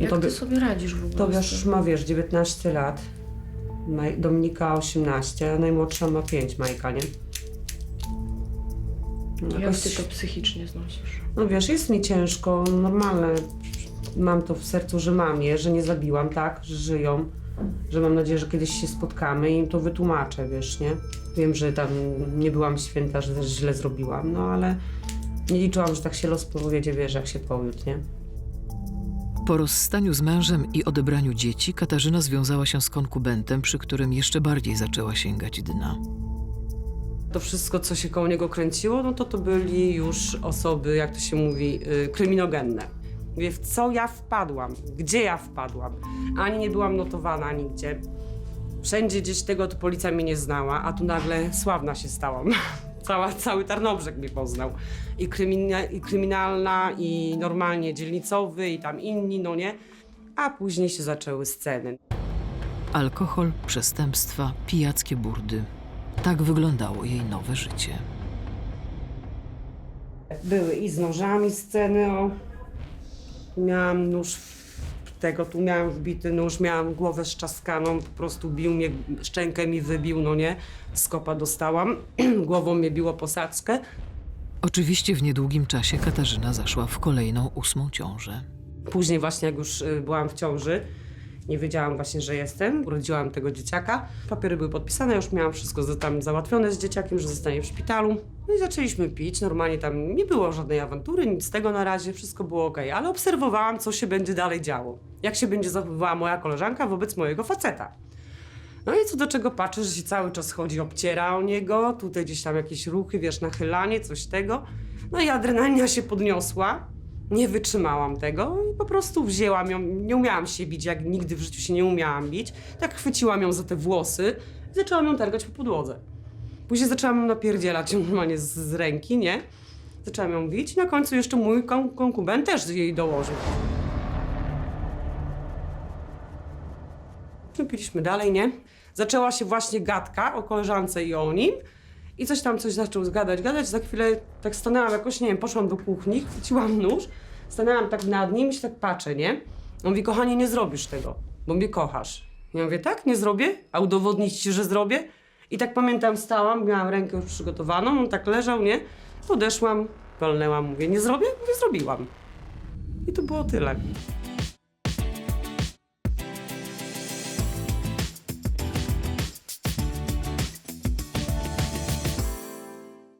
Jak to ty sobie radzisz w ogóle? To tym? ma wiesz, 19 lat. Maj- Dominika 18, a najmłodsza ma 5, Majka, nie? No, Jak jakoś- ty to psychicznie znosisz? No wiesz, jest mi ciężko, normalne. Mam to w sercu, że mam je, że nie zabiłam, tak, że żyją. Że mam nadzieję, że kiedyś się spotkamy i im to wytłumaczę, wiesz, nie? Wiem, że tam nie byłam święta, że też źle zrobiłam, no ale nie liczyłam, że tak się los powiedzie, wiesz, jak się powiódł, nie? Po rozstaniu z mężem i odebraniu dzieci, Katarzyna związała się z konkubentem, przy którym jeszcze bardziej zaczęła sięgać dna. To wszystko, co się koło niego kręciło, no to to byli już osoby, jak to się mówi, y, kryminogenne. Mówię, w co ja wpadłam? Gdzie ja wpadłam? Ani nie byłam notowana nigdzie. Wszędzie gdzieś tego to policja mnie nie znała, a tu nagle sławna się stałam. Cała, cały Tarnobrzeg mnie poznał. I, krymina, I kryminalna, i normalnie dzielnicowy, i tam inni, no nie. A później się zaczęły sceny. Alkohol, przestępstwa, pijackie burdy. Tak wyglądało jej nowe życie. Były i z nożami sceny, o. Miałam nóż, w tego tu miałam wbity nóż, miałam głowę szczaskaną, po prostu bił mnie, szczękę mi wybił, no nie. Skopa dostałam, głową mnie biło posadzkę. Oczywiście w niedługim czasie Katarzyna zaszła w kolejną ósmą ciążę. Później właśnie jak już y, byłam w ciąży, nie wiedziałam właśnie, że jestem, urodziłam tego dzieciaka. Papiery były podpisane, już miałam wszystko tam załatwione z dzieciakiem, że zostanie w szpitalu. No i zaczęliśmy pić, normalnie tam nie było żadnej awantury, nic z tego na razie, wszystko było ok, ale obserwowałam, co się będzie dalej działo. Jak się będzie zachowywała moja koleżanka wobec mojego faceta. No i co do czego patrzę, że się cały czas chodzi, obciera o niego, tutaj gdzieś tam jakieś ruchy, wiesz, nachylanie, coś tego. No i adrenalina się podniosła, nie wytrzymałam tego i po prostu wzięłam ją, nie umiałam się bić, jak nigdy w życiu się nie umiałam bić. Tak chwyciłam ją za te włosy i zaczęłam ją targać po podłodze. Później zaczęłam napierdzielać ją normalnie z, z ręki, nie? Zaczęłam ją bić i na końcu jeszcze mój kon- konkubent też jej dołożył. No piliśmy dalej, nie? Zaczęła się właśnie gadka o koleżance i o nim. I coś tam, coś zaczął zgadać, gadać. Za chwilę tak stanęłam jakoś, nie wiem, poszłam do kuchni, chwyciłam nóż, stanęłam tak nad nim i się tak patrzę, nie? On mówi, kochanie, nie zrobisz tego, bo mnie kochasz. Ja mówię, tak, nie zrobię? A udowodnić ci, że zrobię? I tak pamiętam, stałam, miałam rękę już przygotowaną, on tak leżał, nie? Podeszłam, walnęłam, mówię, nie zrobię? Mówię, zrobiłam. I to było tyle.